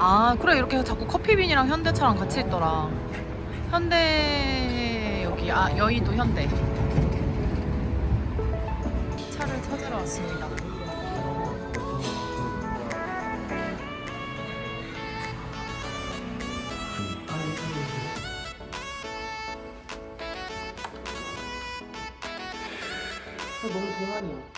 아 그래 이렇게 자꾸 커피빈이랑 현대차랑 같이 있더라. 현대 여기 아 여의도 현대. 차를 찾으러 왔습니다. 어, 너무 동안이야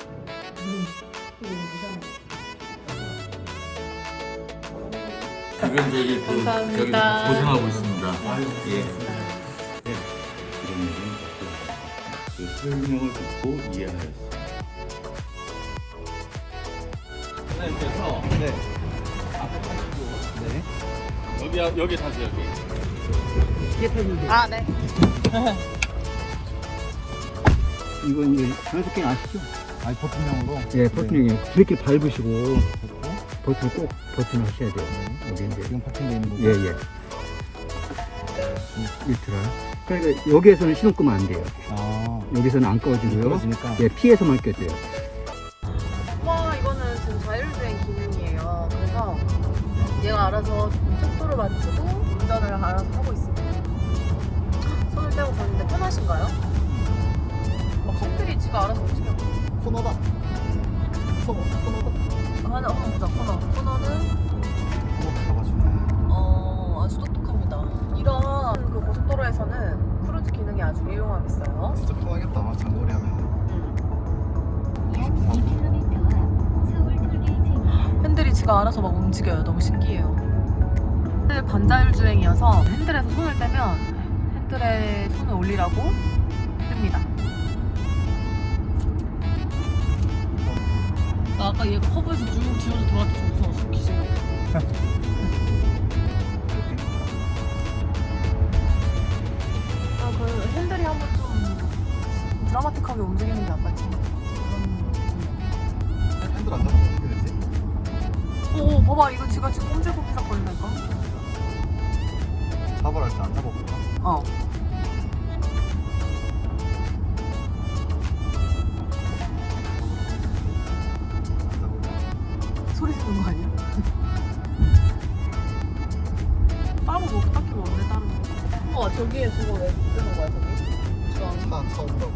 저기 또 감사합니다. 고생하고 있습니다. 예. 이런 얘기는 없고 그 설명을 듣고 이해하였어. 선생님께서 네. 여기 여기 타세요 여기. 아 네 이건 이제 장수킹 아시죠? 아니 버튼형으로 예, 버튼이 이렇게 밟으시고 버튼 꼭 버튼 하셔야 돼요. 여기 이제 지금 파킹되어 있는 거고 예, 예. 일트라. 그러니까 여기에서는 시동 끄면 안 돼요. 아 여기서는 안 꺼지고요. 떨어지니까 예, 피해서만 껴줘요. 와 이거는 지금 자율주행 기능이에요. 그래서 얘가 알아서 속도를 맞추고 운전을 알아서 하고 있습니다. 손을 떼고 가는데 편하신가요? 막 커플이 지가 알아서 움직여. 코너다 코너 코너다 한번 보자. 코너. 코너는 코너 잡아주네 어 아주 똑똑합니다. 이런 그 고속도로에서는 크루즈 기능이 아주 유용하겠어요. 진짜 편하겠다 장거리 하면 핸들이 지가 알아서 막 움직여요. 너무 신기해요. 핸들 반자율 주행이어서 핸들에서 손을 떼면 핸들에 손을 올리라고 나 아까 얘 커브에서 쭉 뒤로 돌아왔을 때 무서웠어. 기신 아, 그 핸들이 한번 좀 드라마틱하게 움직이는 게 아까 좀 온다고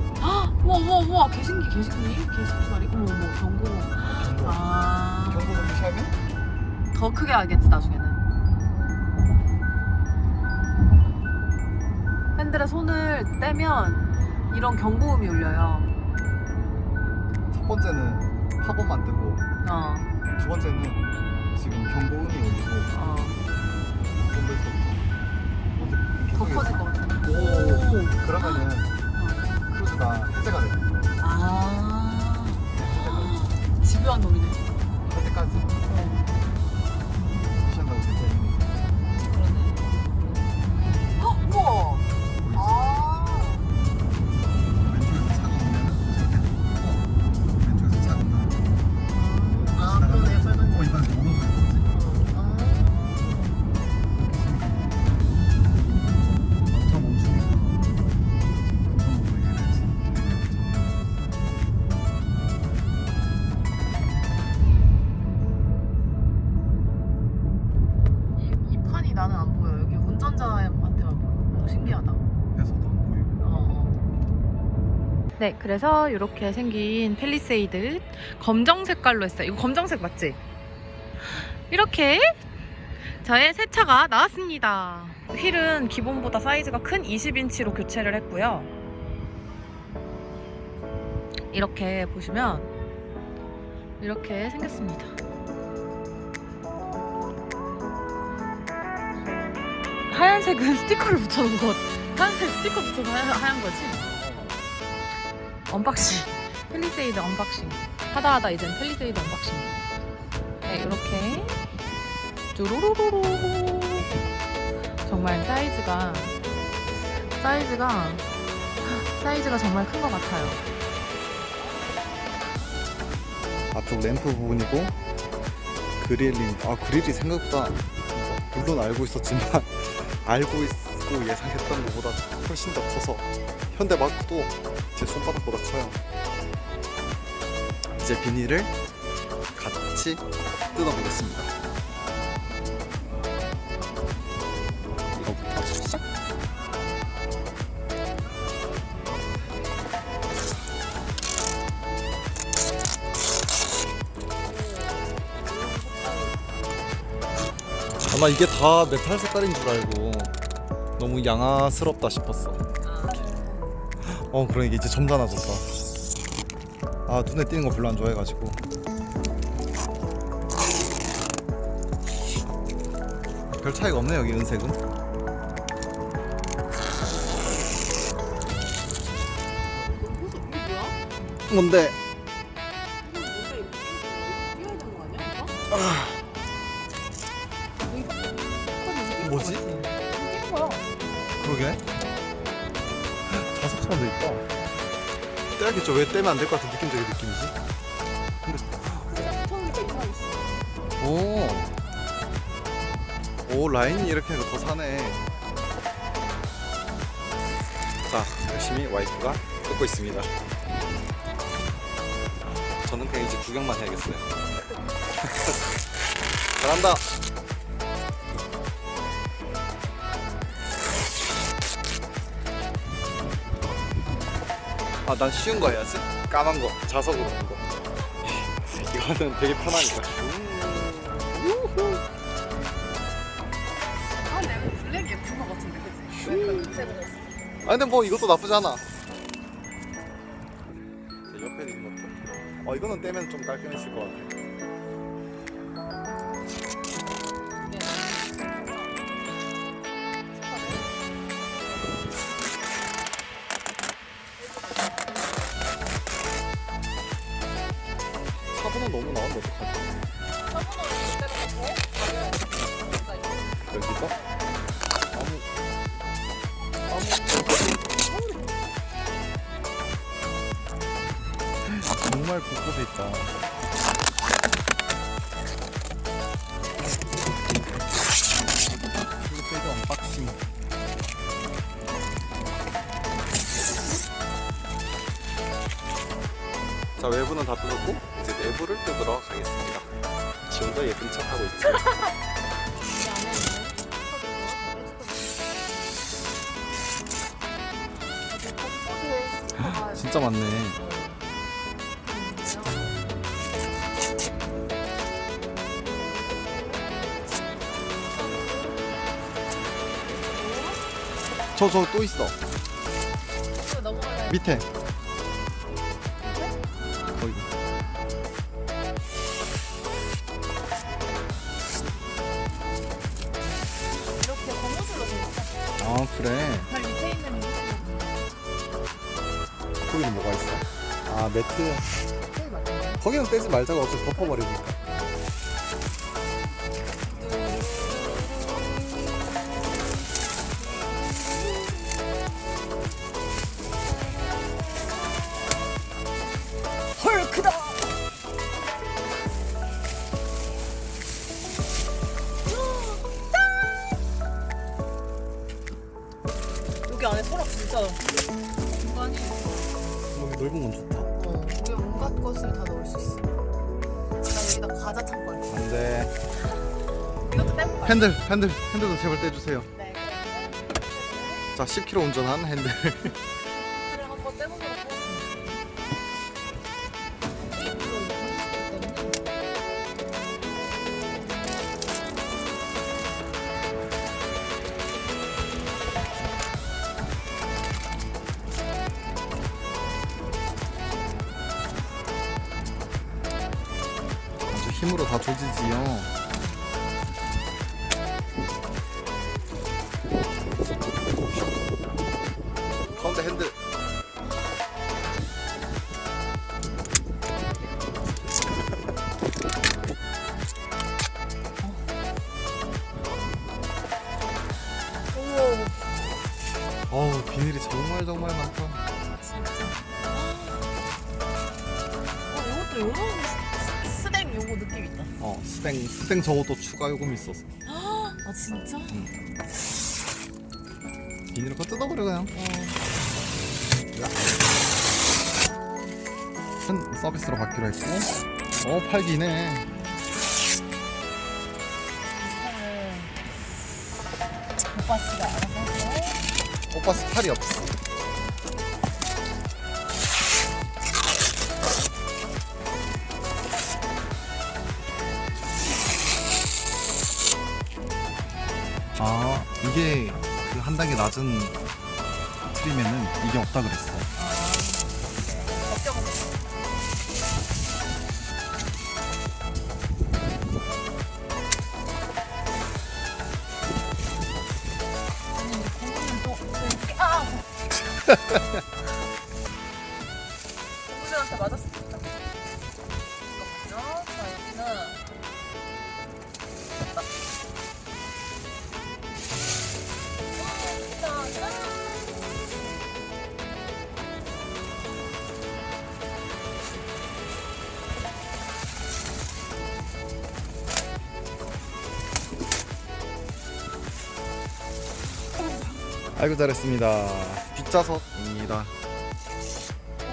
우와 우와 우와 개신기 개신기 개신기 말이. 어머 어머 경고. 경고 아. 경고를 무시하면? 더 크게 알겠지 나중에는. 핸들에 손을 떼면 이런 경고음이 울려요. 첫 번째는 팝업만 뜨고 어. 두 번째는 지금 경고음이 울리고 어. 근데 더 커질 것 같아. 오 그러면은 크루즈가 해제가 돼 아. 집요한 놈이네. 해제까지 무시한다 네, 그래서 이렇게 생긴 펠리세이드 검정 색깔로 했어요. 이거 검정색 맞지? 이렇게 저의 새 차가 나왔습니다. 휠은 기본보다 사이즈가 큰 20인치로 교체를 했고요. 이렇게 보시면 이렇게 생겼습니다. 하얀색은 스티커를 붙여놓은 것. 하얀색 스티커 붙여서 하얀, 하얀 거지? 언박싱. 펠리세이드 언박싱. 하다 하다 이젠 펠리세이드 언박싱. 네, 이렇게. 쭈루루루루. 정말 사이즈가, 사이즈가, 사이즈가 정말 큰 것 같아요. 앞쪽 램프 부분이고 그릴링 아 그릴이 생각보다 물론 알고 있었지만 알고 있고 예상했던 것보다 훨씬 더 커서 현대 마크도 제 손바닥보다 커요. 이제 비닐을 같이 뜯어보겠습니다. 이거부터 시작. 아마 이게 다 메탈 색깔인 줄 알고 너무 양아스럽다 싶었어. 어 그러니까 이제 점잖아졌다. 아 눈에 띄는 거 별로 안 좋아해가지고. 별 차이가 없네 여기 은색은. 뭐야? 뭔데? 이거 뭔데 이거 띄워야 되는 거 아니야? 이거? 뭐지? 이거 뭐야? 그러게. 돼 있다. 떼야겠죠? 왜 떼면 안 될 것 같은 느낌적인 느낌이지? 있어. 오. 오 라인이 이렇게 하니까 더 사네. 자 열심히 와이프가 뜯고 있습니다. 저는 그냥 이제 구경만 해야겠어요. 잘한다. 아 난 쉬운 거 해야지. 까만 거 자석으로 된 거. 이거는 되게 편하니까. 아, 근데 이거 블랙 예쁜 거 같은데, 그치? 약간? 아 근데 뭐 이것도 나쁘지 않아. 옆에 있는 것도. 어 이거는 떼면 좀 깔끔했을 것 같아. 자 외부는 다 뜯었고 이제 내부를 뜯으러 가겠습니다. 지금도 예쁜 척하고 있지. 진짜 많네. 저 저 또 있어. 밑에. 매트. 거기는 떼지 말자고 어차피 덮어버리니까. 핸들 핸들 핸들도 제발 떼주세요. 네. 자 10km 운전한 핸들. 그래 한번 떼보도록 하겠습니다. 이거 있기 때문에. 아주 힘으로 다 조지지요. 가운데 핸들. 어우 비닐이 정말 정말 많다. 어, 이것도 요런 스- 스낵 요거 느낌 있다. 어 스탱 스탱 저것도 추가 요금이 있었어. 아 진짜? 비닐을 거 뜯어버려 그냥. 큰 서비스로 받기로 했고. 어 팔기네. 오빠 씨가 알아서. 오빠 스팔이 없어. 아 이게 그 한 단계 낮은 트림에는 이게 없다 그랬어. 고무줄한테 맞았습니다 잠깐만요 자 여기는! 아이고 잘했습니다.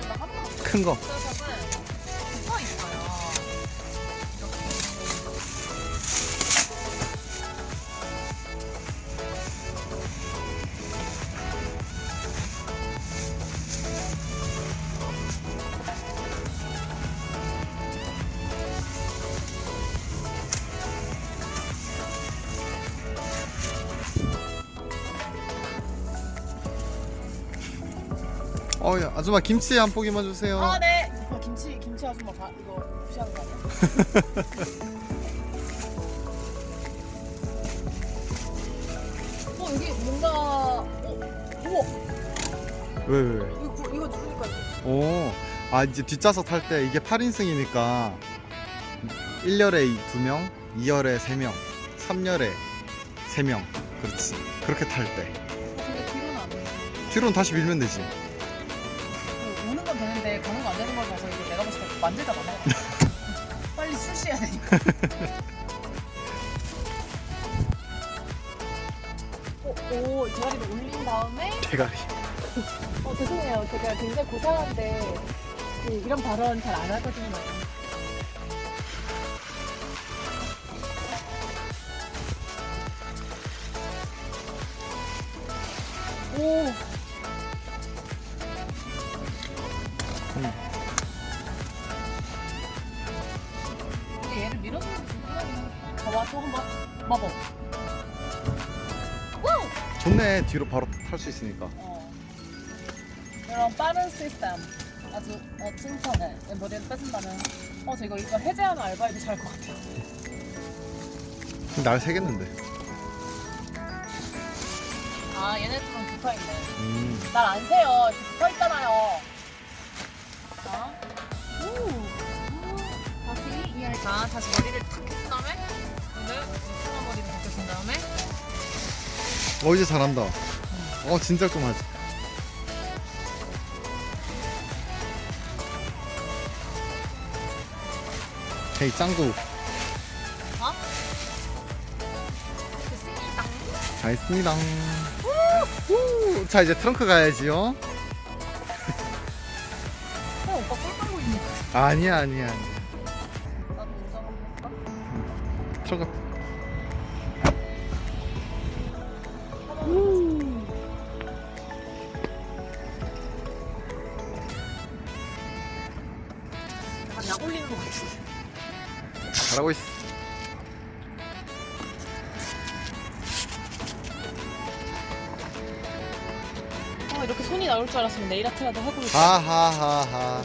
하나만 큰 거. 어 야 아줌마 김치 한 포기만 주세요. 아, 네. 어, 김치 김치 아줌마 바, 이거 무시하는 거 아니야? 어 여기 뭔가 어 우와 왜 왜? 왜? 이거 구- 이거 누르니까 오, 아 이제 뒷좌석 탈 때 이게 8인승이니까 1열에 2명, 2열에 3명, 3열에 3명. 그렇지. 그렇게 탈 때. 어, 근데 뒤로는 안 돼. 뒤로는 다시 밀면 되지. 만들다 말아. 빨리 출시해야 되니까. 오, 오, 대가리를 올린 다음에 대가리. 어, 죄송해요. 제가 굉장히 고상한데 그 이런 발언 잘 안 하거든요. 오. 뒤로 바로 탈 수 있으니까. 어. 이런 빠른 시스템 아주 어, 칭찬해. 머리를 빼준다면 어, 저 이거 이거 해제하는 알바에도 잘할 것 같아. 날 새겠는데. 아, 얘네 들은 붙어있네. 음. 날 안 세요. 이렇게 붙어있잖아요. 자. 오. 다시 이알. 자, 다시 머리를 탁 해준 다음에 오늘 풍화 머리를 벗겨준 다음에 어 이제 잘한다. 어 진짜 좀 하지. 헤이 짱구 됐습니다. 잘했습니다. 우! 자 이제 트렁크 가야지요. 어, 오빠 꼴딱 보이네. 아니야 아니야 아니야. 나도 해볼까? 들 아, 이렇게 손이 나올 줄 알았으면 네일 아트라도 하고 있어. 하하하하.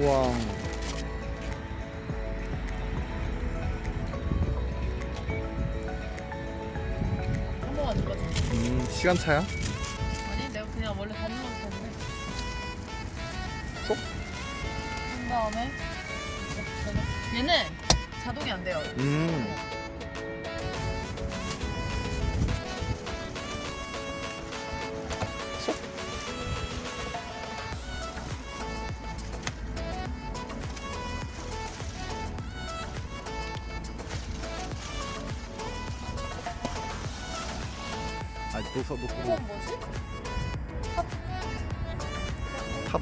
우와. 한 번만 눌러줘. 음, 시간 차야? 아니, 내가 그냥 원래 다 눌러도 되는데. 쏙? 한 다음에 이렇게. 얘는 자동이 안 돼요. 음. 아, 놓서 놓고 이건 뭐지? 탑. 탑.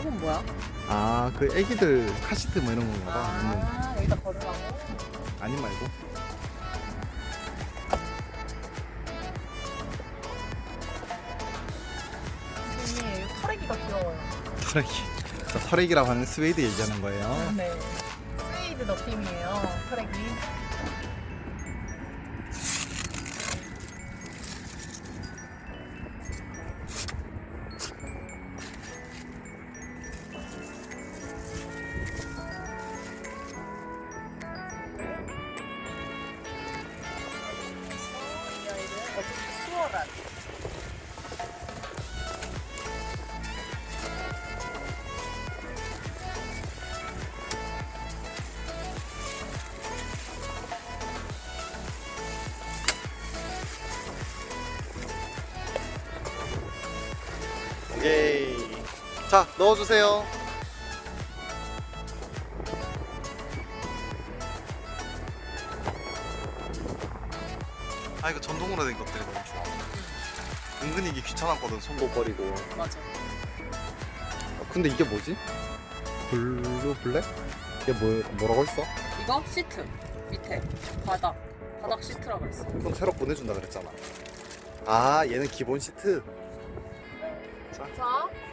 이건 뭐야? 아, 그 애기들 카시트 뭐 이런 건가 봐. 있는. 아, 여기다 걸으라고? 아니 말고. 선생님, 털애기가 귀여워요. 트랙이. 자, 터렉이라고 하는 스웨이드 얘기하는 거예요. 네. 스웨이드 느낌이에요. 트랙이. 자, 넣어주세요. 아 이거 전동으로 된 것들이 너무 좋아. 은근히 이게 귀찮았거든 버리고. 맞아. 아, 근데 이게 뭐지? 블루 블랙? 이게 뭐 뭐라고 했어? 이거 시트 밑에 바닥 바닥 시트라고 했어. 그건 새로 보내준다 그랬잖아. 아 얘는 기본 시트. 자, 오